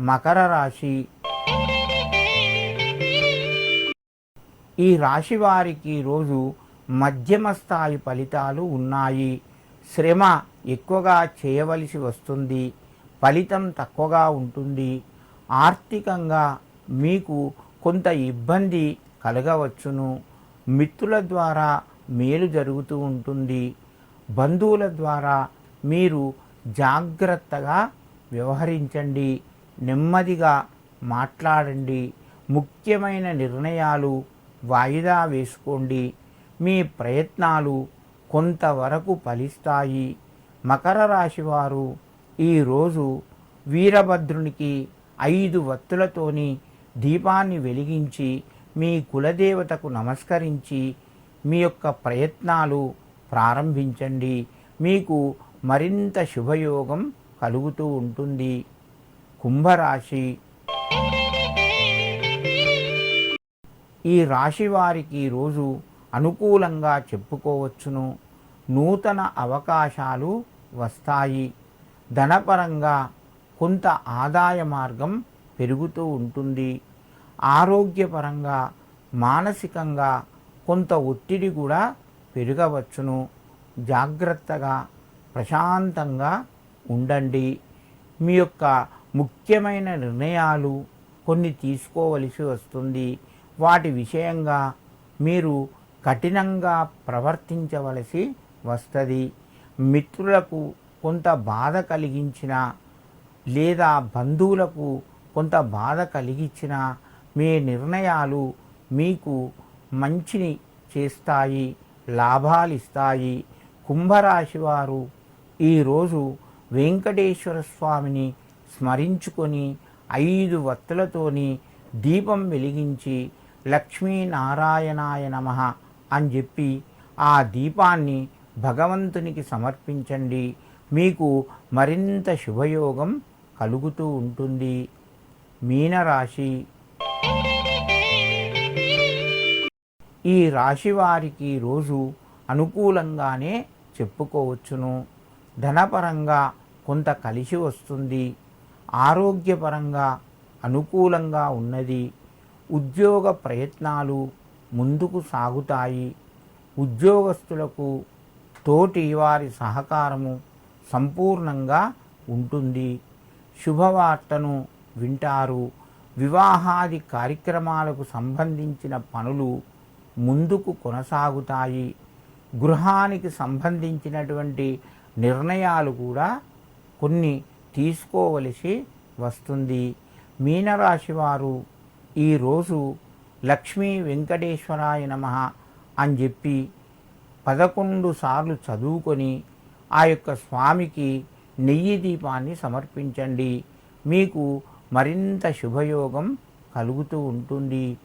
మకర రాశి. ఈ రాశి వారికి రోజు మధ్యమ స్థాయి ఫలితాలు ఉన్నాయి. శ్రమ ఎక్కువగా చేయవలసి వస్తుంది. ఫలితం తక్కువగా ఉంటుంది. ఆర్థికంగా మీకు కొంత ఇబ్బంది కలగవచ్చును. మిత్రుల ద్వారా మేలు జరుగుతూ ఉంటుంది. బంధువుల ద్వారా మీరు జాగ్రత్తగా వ్యవహరించండి. నెమ్మదిగా మాట్లాడండి. ముఖ్యమైన నిర్ణయాలు వాయిదా వేసుకోండి. మీ ప్రయత్నాలు కొంతవరకు ఫలిస్తాయి. మకర రాశి వారు ఈరోజు వీరభద్రునికి ఐదు వత్తులతోని దీపాన్ని వెలిగించి మీ కులదేవతకు నమస్కరించి మీ యొక్క ప్రయత్నాలు ప్రారంభించండి. మీకు మరింత శుభయోగం కలుగుతూ ఉంటుంది. కుంభరాశి. ఈ రాశి వారికి రోజు అనుకూలంగా చెప్పుకోవచ్చును. నూతన అవకాశాలు వస్తాయి. ధనపరంగా కొంత ఆదాయ మార్గం పెరుగుతూ ఉంటుంది. ఆరోగ్యపరంగా మానసికంగా కొంత ఒత్తిడి కూడా పెరగవచ్చును. జాగ్రత్తగా ప్రశాంతంగా ఉండండి. మీ యొక్క ముఖ్యమైన నిర్ణయాలు కొన్ని తీసుకోవలసి వస్తుంది. వాటి విషయంగా మీరు కఠినంగా ప్రవర్తించవలసి వస్తుంది. మిత్రులకు కొంత బాధ కలిగించిన లేదా బంధువులకు కొంత బాధ కలిగించిన మీ నిర్ణయాలు మీకు మంచిని చేస్తాయి లాభాలిస్తాయి. కుంభరాశి వారు ఈరోజు వెంకటేశ్వర స్వామిని స్మరించుకొని ఐదు వత్తులతోని దీపం వెలిగించి లక్ష్మీనారాయణాయ నమ అని చెప్పి ఆ దీపాన్ని భగవంతునికి సమర్పించండి. మీకు మరింత శుభయోగం కలుగుతూ ఉంటుంది. మీనరాశి. ఈ రాశి వారికి రోజు అనుకూలంగానే చెప్పుకోవచ్చును. ధనపరంగా కొంత కలిసి వస్తుంది. ఆరోగ్యపరంగా అనుకూలంగా ఉన్నది. ఉద్యోగ ప్రయత్నాలు ముందుకు సాగుతాయి. ఉద్యోగస్తులకు తోటి వారి సహకారము సంపూర్ణంగా ఉంటుంది. శుభవార్తను వింటారు. వివాహాది కార్యక్రమాలకు సంబంధించిన పనులు ముందుకు కొనసాగుతాయి. గృహానికి సంబంధించినటువంటి నిర్ణయాలు కూడా కొన్ని తీసుకోవలసి వస్తుంది. మీనరాశి వారు ఈరోజు లక్ష్మీ వెంకటేశ్వరాయ నమ అని చెప్పి పదకొండు సార్లు చదువుకొని ఆ యొక్క స్వామికి నెయ్యి దీపాన్ని సమర్పించండి. మీకు మరింత శుభయోగం కలుగుతూ ఉంటుంది.